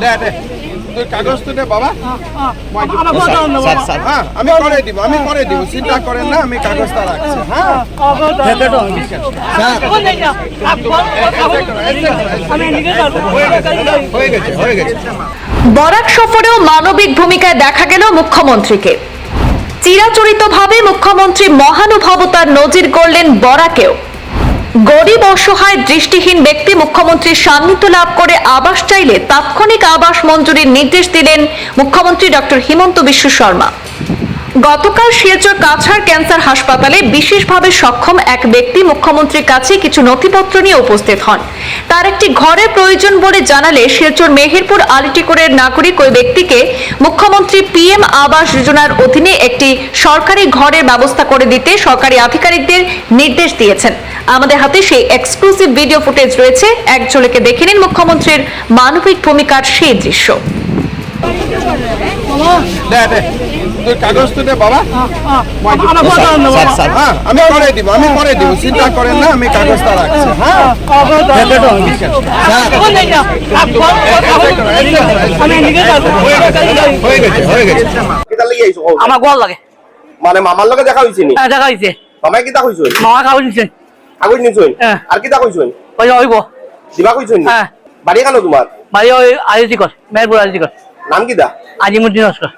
দে দে তুই কাগজ তো দে বাবা মই দিব। স্যার স্যার হ্যাঁ আমি করে দিব আমি করে দিব চিন্তা করেন না আমি কাগজটা রাখছি হ্যাঁ হয়ে গেছে হয়ে গেছে বরাক সফরেও মানবিক ভূমিকায় দেখা গেল মুখ্যমন্ত্রীকে চিরাচরিতভাবে মুখ্যমন্ত্রী মহানুভবতার নজির গড়লেন বরাকেও গরিব অসহায় দৃষ্টিহীন ব্যক্তি মুখ্যমন্ত্রীর সান্নিধ্য লাভ করে আবাস চাইলে তাৎক্ষণিক আবাস মঞ্জুরির নির্দেশ দিলেন মুখ্যমন্ত্রী ডক্টর হিমন্ত বিশ্ব শর্মা। গতকাল শিলচর কাছাড় ক্যান্সার হাসপাতালে বিশেষভাবে সক্ষম এক ব্যক্তি মুখ্যমন্ত্রীর কাছে কিছু নথিপত্র নিয়ে উপস্থিত হন। তার একটি ঘরের প্রয়োজন বলে জানালে শিলচর মেহেরপুর আলিটিকোরের নাগরিক ওই ব্যক্তিকে মুখ্যমন্ত্রী পিএম আবাস যোজনার অধীনে একটি সরকারি ঘরের ব্যবস্থা করে দিতে সরকারি আধিকারিকদের নির্দেশ দিয়েছেন। আমাদের হাতে সেই এক্সক্লুসিভ ভিডিও ফুটেজ রয়েছে। এক ঝলকে দেখে নিন মুখ্যমন্ত্রীর মানবিক ভূমিকার সেই দৃশ্য। দে দে তুই কাগজ তো বাবা হ্যাঁ আমি করে দিব আমি করে দিব চিন্তা করেন না আমি কাগজটা রাখছি হ্যাঁ হয়ে হয়ে লাগি আইছো কও? আমার গোয়াল লাগে মানে মামার লগে দেখা হইছে নি হ্যাঁ, দেখা হয়েছে মামাই কিতা কইছো মামা খাওয়া দিচ্ছে কাগজ হ্যাঁ। আর কিতা কইছো যে হইব দিবা কইছো নি হ্যাঁ। বাড়ি কেন তোমার বাড়ি ওই আয়োজি কর মেহেরপুর নাম কি দা? আজিমুদ্দিন নমস্কার